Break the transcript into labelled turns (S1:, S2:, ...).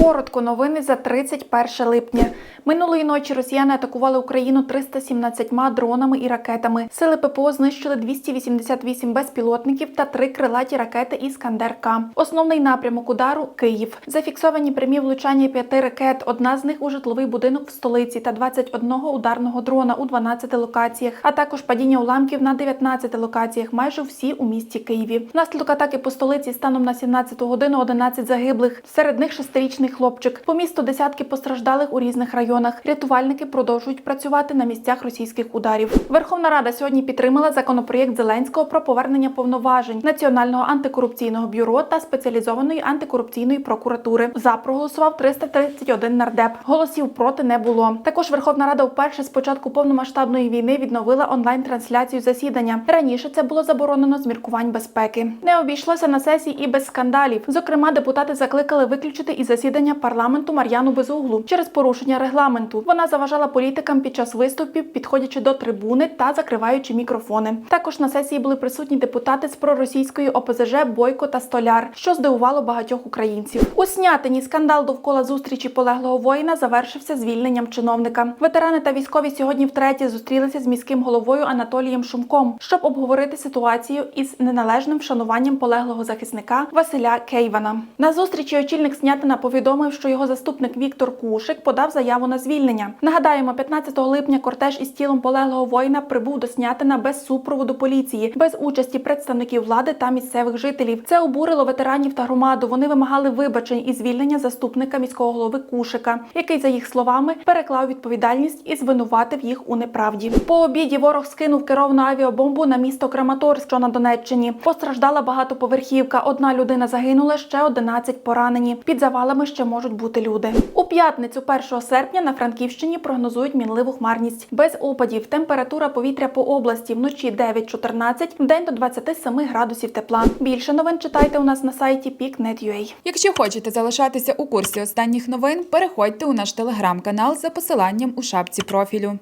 S1: Коротко новини за 31 липня. Минулої ночі росіяни атакували Україну 317 дронами і ракетами. Сили ППО знищили 288 безпілотників та три крилаті ракети Іскандер-К. Основний напрямок удару Київ. Зафіксовані прямі влучання п'яти ракет. Одна з них у житловий будинок в столиці та 21 ударного дрона у 12 локаціях, а також падіння уламків на 19 локаціях, майже всі у місті Києві. Внаслідок атаки по столиці станом на 17 годину 11 загиблих. Серед них шестирічний хлопчик. По місту десятки постраждалих у різних районах. Рятувальники продовжують працювати на місцях російських ударів. Верховна Рада сьогодні підтримала законопроєкт Зеленського про повернення повноважень Національного антикорупційного бюро та спеціалізованої антикорупційної прокуратури. За проголосував 331 нардеп. Голосів проти не було. Також Верховна Рада вперше з початку повномасштабної війни відновила онлайн-трансляцію засідання. Раніше це було заборонено з міркувань безпеки. Не обійшлося на сесії і без скандалів. Зокрема, депутати закликали виключити із засідання парламенту Мар'яну Безуглу через порушення регламенту. Вона заважала політикам під час виступів, підходячи до трибуни та закриваючи мікрофони. Також на сесії були присутні депутати з проросійської ОПЗЖ Бойко та Столяр, що здивувало багатьох українців. У снятині скандал довкола зустрічі полеглого воїна завершився звільненням чиновника. Ветерани та військові сьогодні втретє зустрілися з міським головою Анатолієм Шумком, щоб обговорити ситуацію із неналежним вшануванням полеглого захисника Василя Кейвана. На зустрічі очільник Снятина повідомив, що його заступник Віктор Кушик подав заяву на звільнення. Нагадаємо, 15 липня кортеж із тілом полеглого воїна прибув до Снятина без супроводу поліції, без участі представників влади та місцевих жителів. Це обурило ветеранів та громаду. Вони вимагали вибачень і звільнення заступника міського голови Кушика, який, за їх словами, переклав відповідальність і звинуватив їх у неправді. По обіді ворог скинув керовану авіабомбу на місто Краматорськ, що на Донеччині. Постраждала багатоповерхівка. Одна людина загинула, ще 11 поранені. Під завалами ще можуть бути люди. У п'ятницю, 1 серпня, на Франківщині прогнозують мінливу хмарність без опадів. Температура повітря по області вночі 9-14, вдень до 27 градусів тепла. Більше новин читайте у нас на сайті peak.net.ua.
S2: Якщо хочете залишатися у курсі останніх новин, переходьте у наш телеграм-канал за посиланням у шапці профілю.